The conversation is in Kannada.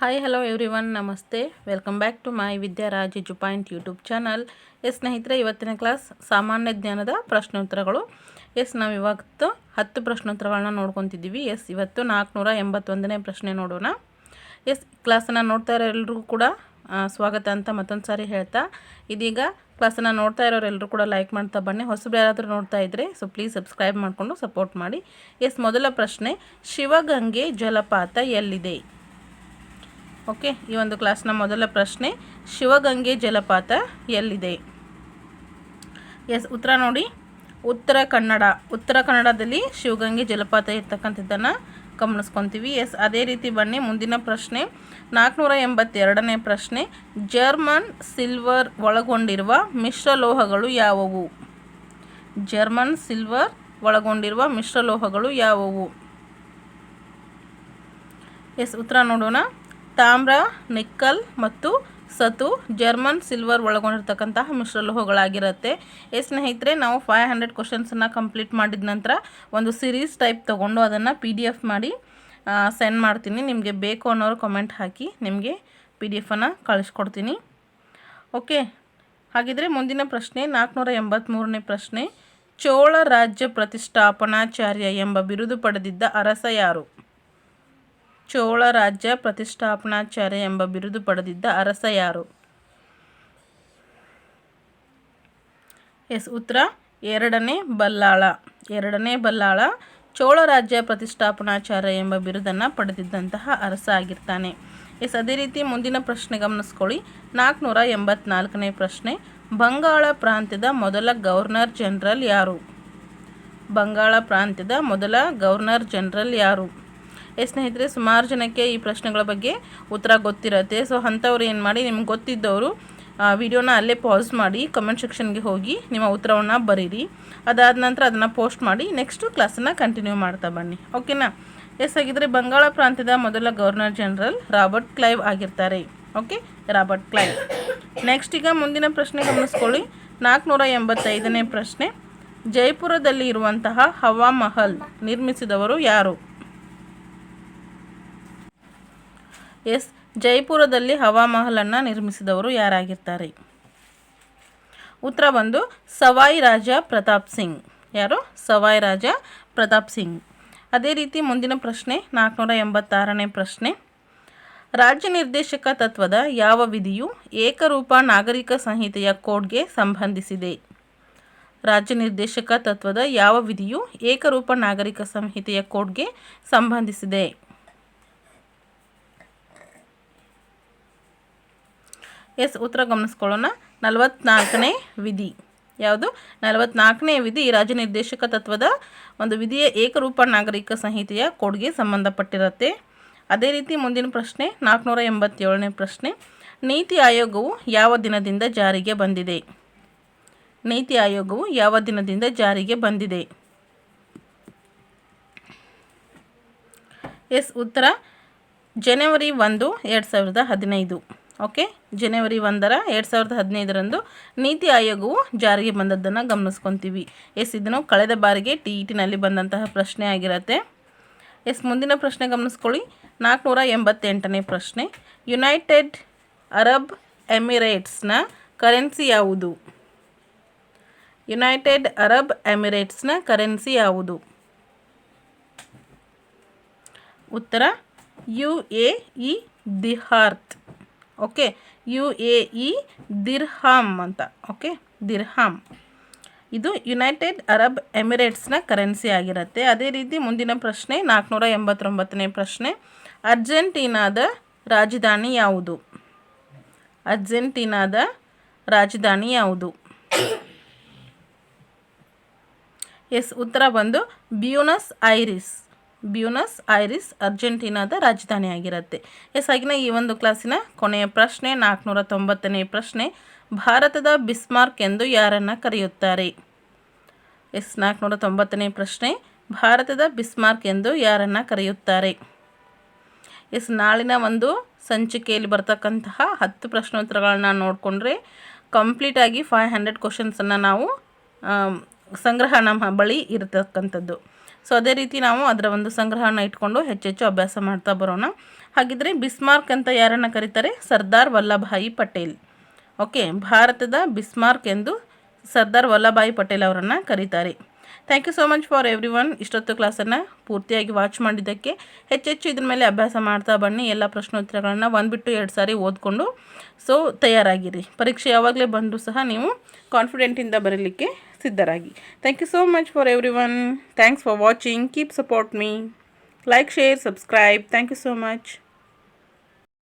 ಹಾಯ್ ಹಲೋ ಎವ್ರಿ ಒನ್ ನಮಸ್ತೆ welcome back to my Vidyaraj edu point YouTube channel yes ಸ್ನೇಹಿತರೆ, ಇವತ್ತಿನ ಕ್ಲಾಸ್ ಸಾಮಾನ್ಯ ಜ್ಞಾನದ ಪ್ರಶ್ನೋತ್ತರಗಳು. ಎಸ್ ನಾವು ಇವತ್ತು ಹತ್ತು ಪ್ರಶ್ನೋತ್ತರಗಳನ್ನ ನೋಡ್ಕೊತಿದ್ದೀವಿ. ಎಸ್ ಇವತ್ತು ನಾಲ್ಕುನೂರ ಎಂಬತ್ತೊಂದನೇ ಪ್ರಶ್ನೆ ನೋಡೋಣ. ಎಸ್ ಕ್ಲಾಸನ್ನು ನೋಡ್ತಾ ಇರೋ ಎಲ್ಲರಿಗೂ ಕೂಡ ಸ್ವಾಗತ ಅಂತ ಮತ್ತೊಂದು ಸಾರಿ ಹೇಳ್ತಾ. ಇದೀಗ ಕ್ಲಾಸನ್ನು ನೋಡ್ತಾ ಇರೋರೆಲ್ಲರೂ ಕೂಡ ಲೈಕ್ ಮಾಡ್ತಾ ಬನ್ನಿ. ಹೊಸಬ್ರು ಯಾರಾದರೂ ನೋಡ್ತಾ ಇದ್ರೆ ಸೊ ಪ್ಲೀಸ್ ಸಬ್ಸ್ಕ್ರೈಬ್ ಮಾಡಿಕೊಂಡು ಸಪೋರ್ಟ್ ಮಾಡಿ. ಎಸ್ ಮೊದಲ ಪ್ರಶ್ನೆ, ಶಿವಗಂಗೆ ಜಲಪಾತ ಎಲ್ಲಿದೆ? ಓಕೆ, ಈ ಒಂದು ಕ್ಲಾಸ್ನ ಮೊದಲ ಪ್ರಶ್ನೆ, ಶಿವಗಂಗೆ ಜಲಪಾತ ಎಲ್ಲಿದೆ? ಎಸ್, ಉತ್ತರ ನೋಡಿ. ಉತ್ತರ ಕನ್ನಡ. ಉತ್ತರ ಕನ್ನಡದಲ್ಲಿ ಶಿವಗಂಗೆ ಜಲಪಾತ ಇರ್ತಕ್ಕಂಥದ್ದನ್ನು ಗಮನಿಸ್ಕೊತೀವಿ. ಎಸ್, ಅದೇ ರೀತಿ ಬನ್ನಿ, ಮುಂದಿನ ಪ್ರಶ್ನೆ. ನಾಲ್ಕುನೂರ ಎಂಬತ್ತೆರಡನೇ ಪ್ರಶ್ನೆ. ಜರ್ಮನ್ ಸಿಲ್ವರ್ ಒಳಗೊಂಡಿರುವ ಮಿಶ್ರಲೋಹಗಳು ಯಾವುವು? ಜರ್ಮನ್ ಸಿಲ್ವರ್ ಒಳಗೊಂಡಿರುವ ಮಿಶ್ರಲೋಹಗಳು ಯಾವುವು? ಎಸ್, ಉತ್ತರ ನೋಡೋಣ. ತಾಮ್ರ, ನಿಕ್ಕಲ್ ಮತ್ತು ಸತು ಜರ್ಮನ್ ಸಿಲ್ವರ್ ಒಳಗೊಂಡಿರ್ತಕ್ಕಂತಹ ಮಿಶ್ರಲೋಹಗಳಾಗಿರುತ್ತೆ ಎಸ್ ಸ್ನೇಹಿತರೆ, ನಾವು ಫೈವ್ ಹಂಡ್ರೆಡ್ ಕ್ವಶನ್ಸನ್ನು ಕಂಪ್ಲೀಟ್ ಮಾಡಿದ ನಂತರ ಒಂದು ಸಿರೀಸ್ ಟೈಪ್ ತೊಗೊಂಡು ಅದನ್ನು ಪಿ ಡಿ ಎಫ್ ಮಾಡಿ ಸೆಂಡ್ ಮಾಡ್ತೀನಿ. ನಿಮಗೆ ಬೇಕು ಅನ್ನೋರು ಕಮೆಂಟ್ ಹಾಕಿ ನಿಮಗೆ ಪಿ ಡಿ ಎಫನ್ನು ಕಳಿಸ್ಕೊಡ್ತೀನಿ. ಓಕೆ ಹಾಗಿದ್ರೆ ಮುಂದಿನ ಪ್ರಶ್ನೆ, ನಾಲ್ಕುನೂರ ಎಂಬತ್ತ್ಮೂರನೇ ಪ್ರಶ್ನೆ. ಚೋಳ ರಾಜ್ಯ ಪ್ರತಿಷ್ಠಾಪನಾಚಾರ್ಯ ಎಂಬ ಬಿರುದು ಪಡೆದಿದ್ದ ಅರಸ ಯಾರು? ಚೋಳ ರಾಜ್ಯ ಪ್ರತಿಷ್ಠಾಪನಾಚಾರ್ಯ ಎಂಬ ಬಿರುದು ಪಡೆದಿದ್ದ ಅರಸ ಯಾರು? ಎಸ್, ಉತ್ತರ. ಎರಡನೇ ಬಲ್ಲಾಳ. ಎರಡನೇ ಬಲ್ಲಾಳ ಚೋಳ ರಾಜ್ಯ ಪ್ರತಿಷ್ಠಾಪನಾಚಾರ್ಯ ಎಂಬ ಬಿರುದನ್ನು ಪಡೆದಿದ್ದಂತಹ ಅರಸ ಆಗಿರ್ತಾನೆ. ಎಸ್, ಅದೇ ರೀತಿ ಮುಂದಿನ ಪ್ರಶ್ನೆ ಗಮನಿಸ್ಕೊಳ್ಳಿ. ನಾಲ್ಕುನೂರ ಎಂಬತ್ನಾಲ್ಕನೇ ಪ್ರಶ್ನೆ. ಬಂಗಾಳ ಪ್ರಾಂತ್ಯದ ಮೊದಲ ಗವರ್ನರ್ ಜನರಲ್ ಯಾರು? ಬಂಗಾಳ ಪ್ರಾಂತ್ಯದ ಮೊದಲ ಗವರ್ನರ್ ಜನರಲ್ ಯಾರು? ಎಸ್ ಸ್ನೇಹಿತರೆ, ಸುಮಾರು ಜನಕ್ಕೆ ಈ ಪ್ರಶ್ನೆಗಳ ಬಗ್ಗೆ ಉತ್ತರ ಗೊತ್ತಿರುತ್ತೆ. ಸೊ ಅಂಥವ್ರು ಏನು ಮಾಡಿ, ನಿಮ್ಗೆ ಗೊತ್ತಿದ್ದವರು ವಿಡಿಯೋನ ಅಲ್ಲೇ ಪಾಸ್ ಮಾಡಿ ಕಮೆಂಟ್ ಸೆಕ್ಷನ್ಗೆ ಹೋಗಿ ನಿಮ್ಮ ಉತ್ತರವನ್ನು ಬರೀರಿ. ಅದಾದ ನಂತರ ಅದನ್ನು ಪೋಸ್ಟ್ ಮಾಡಿ ನೆಕ್ಸ್ಟು ಕ್ಲಾಸನ್ನು ಕಂಟಿನ್ಯೂ ಮಾಡ್ತಾ ಬನ್ನಿ. ಓಕೆನಾ ಎಸ್ ಆಗಿದ್ರೆ ಬಂಗಾಳ ಪ್ರಾಂತ್ಯದ ಮೊದಲ ಗವರ್ನರ್ ಜನರಲ್ ರಾಬರ್ಟ್ ಕ್ಲೈವ್ ಆಗಿರ್ತಾರೆ. Okay Robert Clive. ನೆಕ್ಸ್ಟ್ ಈಗ ಮುಂದಿನ ಪ್ರಶ್ನೆ ಗಮನಿಸ್ಕೊಳ್ಳಿ. ನಾಲ್ಕುನೂರ ಎಂಬತ್ತೈದನೇ ಪ್ರಶ್ನೆ. ಜೈಪುರದಲ್ಲಿ ಇರುವಂತಹ ಹವಾ ಮಹಲ್ ನಿರ್ಮಿಸಿದವರು ಯಾರು? ಎಸ್. ಜೈಪುರದಲ್ಲಿ ಹವಾಮಹಲನ್ನು ನಿರ್ಮಿಸಿದವರು ಯಾರಾಗಿರ್ತಾರೆ? ಉತ್ತರ ಬಂದು ಸವಾಯಿ ರಾಜ ಪ್ರತಾಪ್ ಸಿಂಗ್. ಯಾರು? ಸವಾಯಿ ರಾಜ ಪ್ರತಾಪ್ ಸಿಂಗ್. ಅದೇ ರೀತಿ ಮುಂದಿನ ಪ್ರಶ್ನೆ, ನಾಲ್ಕುನೂರ ಎಂಬತ್ತಾರನೇ ಪ್ರಶ್ನೆ. ರಾಜ್ಯ ನಿರ್ದೇಶಕ ತತ್ವದ ಯಾವ ವಿಧಿಯು ಏಕರೂಪ ನಾಗರಿಕ ಸಂಹಿತೆಯ ಕೋಡ್ಗೆ ಸಂಬಂಧಿಸಿದೆ? ರಾಜ್ಯ ನಿರ್ದೇಶಕ ತತ್ವದ ಯಾವ ವಿಧಿಯು ಏಕರೂಪ ನಾಗರಿಕ ಸಂಹಿತೆಯ ಕೋಡ್ಗೆ ಸಂಬಂಧಿಸಿದೆ? ಎಸ್, ಉತ್ತರ ಗಮನಿಸ್ಕೊಳ್ಳೋಣ. ನಲವತ್ನಾಲ್ಕನೇ ವಿಧಿ. ಯಾವುದು? ನಲವತ್ನಾಲ್ಕನೇ ವಿಧಿ ರಾಜ್ಯ ನಿರ್ದೇಶಕ ತತ್ವದ ಒಂದು ವಿಧಿಯ ಏಕರೂಪ ನಾಗರಿಕ ಸಂಹಿತೆಯ ಕೊಡುಗೆ ಸಂಬಂಧಪಟ್ಟಿರುತ್ತೆ. ಅದೇ ರೀತಿ ಮುಂದಿನ ಪ್ರಶ್ನೆ, ನಾಲ್ಕುನೂರ ಎಂಬತ್ತೇಳನೇ ಪ್ರಶ್ನೆ. ನೀತಿ ಆಯೋಗವು ಯಾವ ದಿನದಿಂದ ಜಾರಿಗೆ ಬಂದಿದೆ? ನೀತಿ ಆಯೋಗವು ಯಾವ ದಿನದಿಂದ ಜಾರಿಗೆ ಬಂದಿದೆ? ಎಸ್, ಉತ್ತರ. ಜನವರಿ ಒಂದು, ಎರಡು ಸಾವಿರದ ಹದಿನೈದು. ಓಕೆ? ಜನವರಿ ಒಂದರ ಎರಡು ಸಾವಿರದ ಹದಿನೈದರಂದು ನೀತಿ ಆಯೋಗವು ಜಾರಿಗೆ ಬಂದದ್ದನ್ನು ಗಮನಿಸ್ಕೊತೀವಿ. ಎಸ್ ಇದನ್ನು ಕಳೆದ ಬಾರಿಗೆ ಟಿ ಇ ಟಿನಲ್ಲಿ ಬಂದಂತಹ ಪ್ರಶ್ನೆ ಆಗಿರುತ್ತೆ. ಎಸ್, ಮುಂದಿನ ಪ್ರಶ್ನೆ ಗಮನಿಸ್ಕೊಳ್ಳಿ. ನಾಲ್ಕುನೂರ ಎಂಬತ್ತೆಂಟನೇ ಪ್ರಶ್ನೆ. ಯುನೈಟೆಡ್ ಅರಬ್ ಎಮಿರೇಟ್ಸ್ನ ಕರೆನ್ಸಿ ಯಾವುದು? ಯುನೈಟೆಡ್ ಅರಬ್ ಎಮಿರೇಟ್ಸ್ನ ಕರೆನ್ಸಿ ಯಾವುದು? ಉತ್ತರ, U A E dirham okay U A E dirham ಅಂತ, ಓಕೆ ದಿರ್ಹಾಮ್. ಇದು ಯುನೈಟೆಡ್ ಅರಬ್ ಎಮಿರೇಟ್ಸ್ನ ಕರೆನ್ಸಿ ಆಗಿರುತ್ತೆ. ಅದೇ ರೀತಿ ಮುಂದಿನ ಪ್ರಶ್ನೆ, ನಾಲ್ಕುನೂರ ಎಂಬತ್ತೊಂಬತ್ತನೇ ಪ್ರಶ್ನೆ. ಅರ್ಜೆಂಟೀನಾದ ರಾಜಧಾನಿ ಯಾವುದು? ಅರ್ಜೆಂಟೀನಾದ ರಾಜಧಾನಿ ಯಾವುದು? ಎಸ್, ಉತ್ತರ ಬಂದು ಬ್ಯೂನಸ್ ಐರಿಸ್. ಬ್ಯೂನಸ್, ಐರಿಸ್, ಅರ್ಜೆಂಟೀನಾದ ರಾಜಧಾನಿ ಆಗಿರುತ್ತೆ ಎಸ್ ಆಗಿನ ಈ ಒಂದು ಕ್ಲಾಸಿನ ಕೊನೆಯ ಪ್ರಶ್ನೆ ನಾಲ್ಕುನೂರ ತೊಂಬತ್ತನೇ ಪ್ರಶ್ನೆ, ಭಾರತದ ಬಿಸ್ಮಾರ್ಕ್ ಎಂದು ಯಾರನ್ನು ಕರೆಯುತ್ತಾರೆ? ಎಸ್ ನಾಲ್ಕುನೂರ ತೊಂಬತ್ತನೇ ಪ್ರಶ್ನೆ, ಭಾರತದ ಬಿಸ್ಮಾರ್ಕ್ ಎಂದು ಯಾರನ್ನು ಕರೆಯುತ್ತಾರೆ? ಎಸ್, ನಾಳಿನ ಒಂದು ಸಂಚಿಕೆಯಲ್ಲಿ ಬರ್ತಕ್ಕಂತಹ ಹತ್ತು ಪ್ರಶ್ನೋತ್ತರಗಳನ್ನ ನೋಡಿಕೊಂಡ್ರೆ ಕಂಪ್ಲೀಟಾಗಿ ಫೈವ್ ಹಂಡ್ರೆಡ್ ಕ್ವಶನ್ಸನ್ನು ನಾವು ನಮ್ಮ ಬಳಿ ಇರತಕ್ಕಂಥದ್ದು. ಸೊ ಅದೇ ರೀತಿ ನಾವು ಅದರ ಒಂದು ಸಂಗ್ರಹನ ಇಟ್ಕೊಂಡು ಹೆಚ್ಚೆಚ್ಚು ಅಭ್ಯಾಸ ಮಾಡ್ತಾ ಬರೋಣ. ಹಾಗಿದ್ರೆ ಬಿಸ್ಮಾರ್ಕ್ ಅಂತ ಯಾರನ್ನು ಕರೀತಾರೆ? ಸರ್ದಾರ್ ವಲ್ಲಭಾಯಿ ಪಟೇಲ್. ಓಕೆ, ಭಾರತದ ಬಿಸ್ಮಾರ್ಕ್ ಎಂದು ಸರ್ದಾರ್ ವಲ್ಲಭಾಯಿ ಪಟೇಲ್ ಅವರನ್ನು ಕರೀತಾರೆ. Thank you so much for everyone ಇಷ್ಟೊತ್ತು ಕ್ಲಾಸನ್ನು ಪೂರ್ತಿಯಾಗಿ ವಾಚ್ ಮಾಡಿದ್ದಕ್ಕೆ ಹೆಚ್ಚೆಚ್ಚು ಇದ್ರ ಮೇಲೆ ಅಭ್ಯಾಸ ಮಾಡ್ತಾ ಬನ್ನಿ. ಎಲ್ಲ ಪ್ರಶ್ನೋತ್ತರಗಳನ್ನು ಒಂದು ಬಿಟ್ಟು ಎರಡು ಸಾರಿ ಓದ್ಕೊಂಡು ಸೊ ತಯಾರಾಗಿರಿ. ಪರೀಕ್ಷೆ ಯಾವಾಗಲೇ ಬಂದರೂ ಸಹ ನೀವು ಕಾನ್ಫಿಡೆಂಟಿಂದ ಬರಲಿಕ್ಕೆ ಸಿದ್ಧರಾಗಿ. Thank you so much for everyone thanks for watching keep support me like share subscribe thank you so much